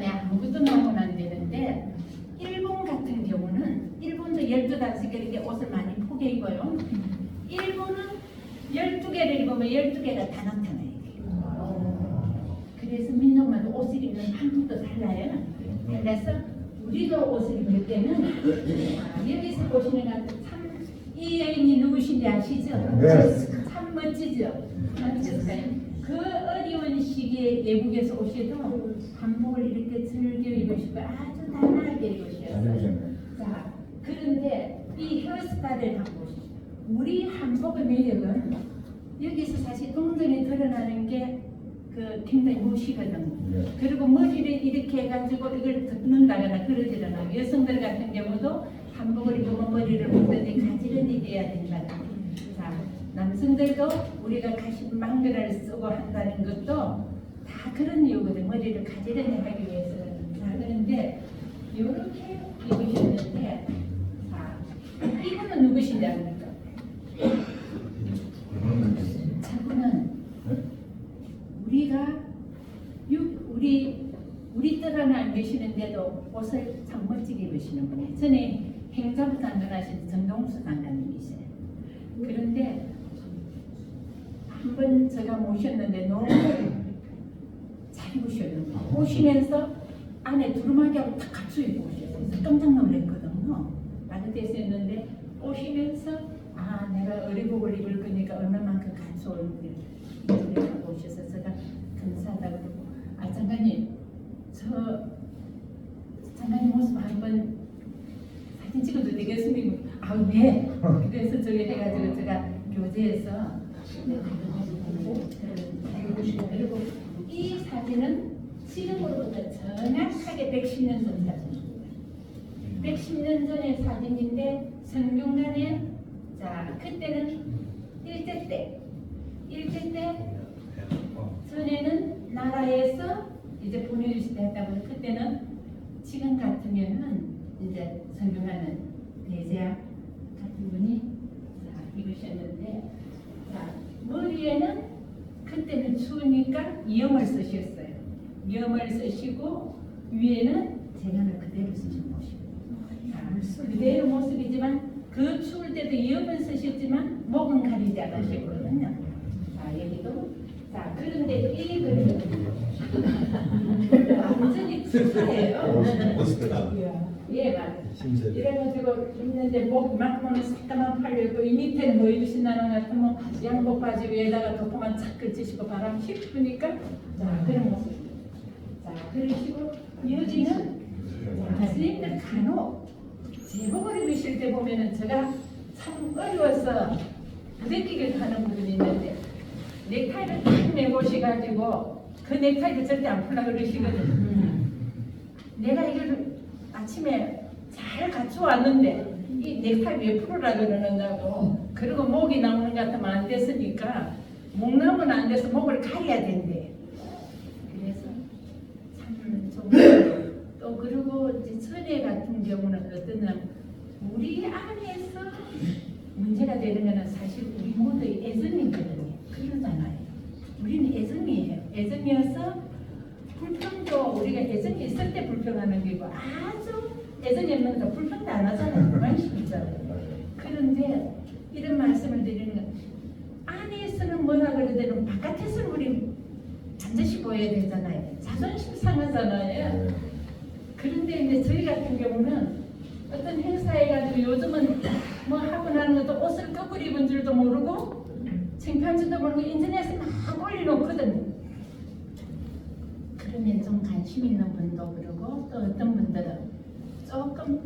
안에 아무것도 넣으면 안 되는데 일본 같은 경우는 일본도 12다섯 개 이렇게 옷을 많이 포개 입어요. 일본은 12개를 입으면 12개가 다 나타나요. 그래서 민족마다 옷을 입는 방법도 달라요. 달라서 우리도 옷을 입을 때는 아, 여기서 보시는 참이 여인이 누구신지 아시죠? 네. 참 멋지죠? 멋졌 시기에 외국에서 오셔도 한복을 이렇게 즐겨 입으시고 아주 단아하게 입으셨어요. 자, 그런데 이 헤어스타일을 한번 보시죠. 우리 한복의 매력은 여기서 사실 동전이 드러나는 게 그 굉장히 무시거든요. 네. 그리고 머리를 이렇게 해가지고 이걸 듣는다거나 그러질 않아요. 여성들 같은 경우도 한복을 입으면 머리를 묶든지 가지런히 돼야 된다. 자, 남성들도 우리가 가시 망그라를 쓰고 한다는 것도 다 그런 이유거든요. 머리를 가지런히 하기 위해서는. 자, 그런데 이렇게 입으셨는데, 자, 이분은 누구신지 압니까? 저분은 우리가 유- 우리 우리 뜻은 안 계시는데도 옷을 참 멋지게 입으시는 분이에요. 전에 행자부 장관하신 정동수 장관님이세요. 그런데 한 번 제가 모셨는데 너무 잘 입으셔요. 오시면서 안에 두루마기하고 딱 오셨어요. 그래서 깜짝 놀랐거든요. 따뜻했었는데 오시면서 아 내가 의리복을 입을 거니까 얼마만큼 갖춰오는지 하고 오셔서 제가 감사하다고 그러고 아 장관님 저 장관님 모습 한번 사진 찍어도 되겠습니까? 아 네. 그래서 저기 해가지고 제가 교재에서 이 사진은 지금으로부터 정확하게 110년 전 사진입니다. 110년 전의 사진인데 성균관에 자 그때는 일제 때 일제 때 전에는 나라에서 이제 보내주실 때 했다 보니 그때는 지금 같으면은 이제 성균관은 대제학 같은 분이 자자 머리에는 그때는 추우니까 염을 쓰셨어요. 염을 쓰시고 위에는 재간을 그대로 쓰신 모습. 자, 그대로 모습이지만 그 추울 때도 염을 쓰셨지만 목은 가리지 않으셨거든요. 자 여기도 자 그런데 이 그림은 완전히 추사예요. 멋있다. 예 맞아요. 신세. 이래가지고 입는데 목 이만큼은 새까만 팔려있고 이 밑에는 뭐 입으신다는 것 같으면 양복 바지 위에다가 도포만 착 걸치시고 바람 휙 부니까 자 그런 모습 자 그러시고 여기는 스님들 간혹 제복을 입으실 때 보면은 제가 참 어려워서 부대끼게 하는 부분이 있는데 넥타이를 딱 매보셔가지고 그 넥타이를 절대 안 풀라 그러시거든요 내가 이걸 아침에 잘 갖춰 왔는데 이 넥타이 몇 프로라 그러는다고 그리고 목이 나오는 것 같으면 안 됐으니까 목 나오면 안 돼서 목을 가려야 된대. 그래서 참 좀또 그리고 이제 천혜 같은 경우는 어떠냐 우리 안에서 문제가 되는 거는 사실 우리 모두의 애정이거든요. 그러잖아요. 우리는 애정이에요. 애정이어서 우리가 애정이 있을 때 불평하는 게고 아주 애정이 없는 거 불평도 안 하잖아요. 관심이잖아요. 그런데 이런 말씀을 드리는 건 안에서는 뭐라 되는 바깥에서는 우리 반드시 보여야 되잖아요. 자존심 상하잖아요. 그런데 이제 저희 같은 경우는 어떤 행사에 가지고 요즘은 뭐 하고 나는 것도 옷을 거꾸로 입은 줄도 모르고 줄도 모르고 인터넷에 막 올려놓거든요. 그러면 좀 관심 있는 분도 그러고 또 어떤 분들은 조금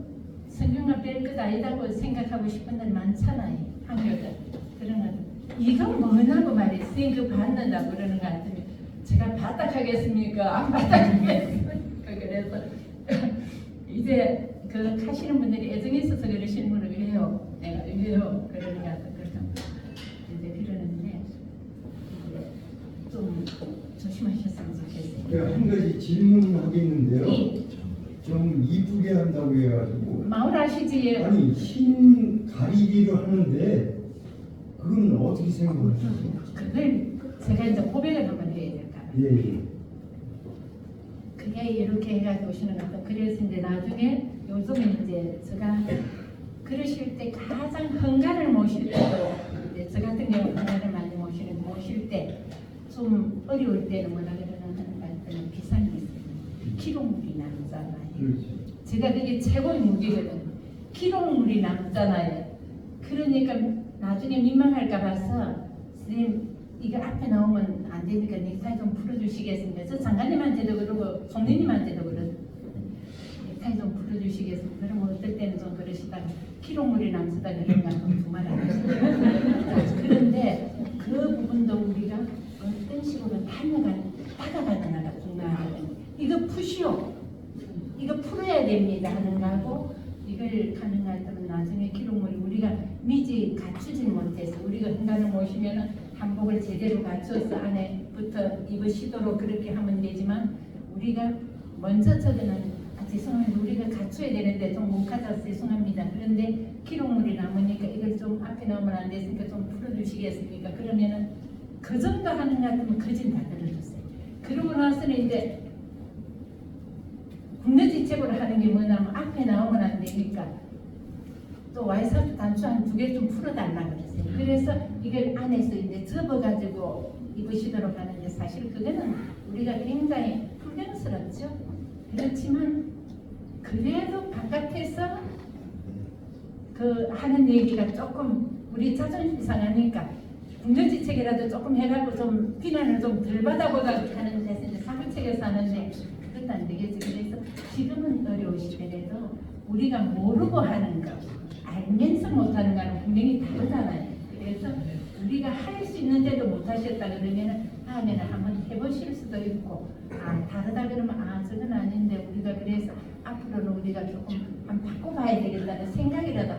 성경을 뺄것 아니다고 생각하고 싶은 들 많잖아요. 한교들 그런 건 이거 뭐냐고 말이에요. 선생님 받는다고 그러는 거 같으면 제가 받아가겠습니까? 안 받아가겠습니까? 그래서 이제 그 하시는 분들이 애정이 있어서 그러시는 분을 왜요? 내가 왜요? 그러는 거 같아. 그래서 이제 그러는데 이제 좀 조심하셨으면 좋겠어요. 제가 한 가지 질문하겠는데요. 이좀 이쁘게 한다고 해가지고 마을 아시지? 아니 흰 가리기를 하는데 그건 어떻게 생각하세요? 그걸 제가 이제 고백을 한번 해야 될까? 예, 예. 그게 예, 이렇게 해가지고 오시는 것 같아요. 그래서 이제 나중에 요즘에 이제 제가 그러실 때 가장 흥가를 모실 때도 이제 저 같은 경우 흥가를 많이 모시는 모실 때 좀 어려울 때는 뭐라 하는 때는 비싼 게 있어요. 기록물이 남잖아요. 그렇지. 제가 그게 최고의 무기거든. 기록물이 남잖아요. 그러니까 나중에 민망할까 봐서 선생님 이거 앞에 나오면 안 되니까 넥타이 좀 풀어주시겠습니까? 저 장관님한테도 그러고 총리님한테도 그러고 넥타이 좀 풀어주시겠습니까? 그러면 어떨 때는 좀 그러시다가 기록물이 남수다 그런가 하면 두말 안 하시죠. 그런데 그 부분도 우리가 어떤 식으로 다가가, 다가가느냐가 중요하거든요. 이거 푸시오. 이거 풀어야 됩니다 하는 거하고 이걸 가능하다면 나중에 기록물이 우리가 미지 갖추지 못해서 우리가 인간을 모시면은 한복을 제대로 갖춰서 안에부터 입으시도록 그렇게 하면 되지만 우리가 먼저 저거는 아, 죄송합니다 우리가 갖춰야 되는데 좀못 갖아서 죄송합니다 그런데 기록물이 남으니까 이걸 좀 앞에 나오면 안 됐으니까 좀 풀어주시겠습니까 그러면은 그 정도 것 같으면 거진 다 들어줬어요 그러고 나서는 이제 국내 지책으로 하는 게 뭐냐면 앞에 나오면 안 되니까 또 와이사트 단추 한 두 개 좀 풀어달라 그랬어요. 그래서 이걸 안에서 이제 접어가지고 입으시도록 하는데 사실 그거는 우리가 굉장히 불경스럽죠. 그렇지만 그래도 바깥에서 그 하는 얘기가 조금 우리 자존심 상하니까 국내지책이라도 조금 해가지고 좀 비난을 좀 덜 받아보자 하는 이제 사무책에서 하는데 그것도 안 되겠지. 그래서 지금은 어려우시더라도 우리가 모르고 하는 거 알면서 못하는 거는 분명히 다르잖아요. 그래서 우리가 할 수 있는데도 못하셨다 그러면은 다음에는 한번 해보실 수도 있고 아 다르다 그러면 아 저건 아닌데 우리가 그래서 앞으로는 우리가 조금 한번 바꿔봐야 되겠다는 생각이라도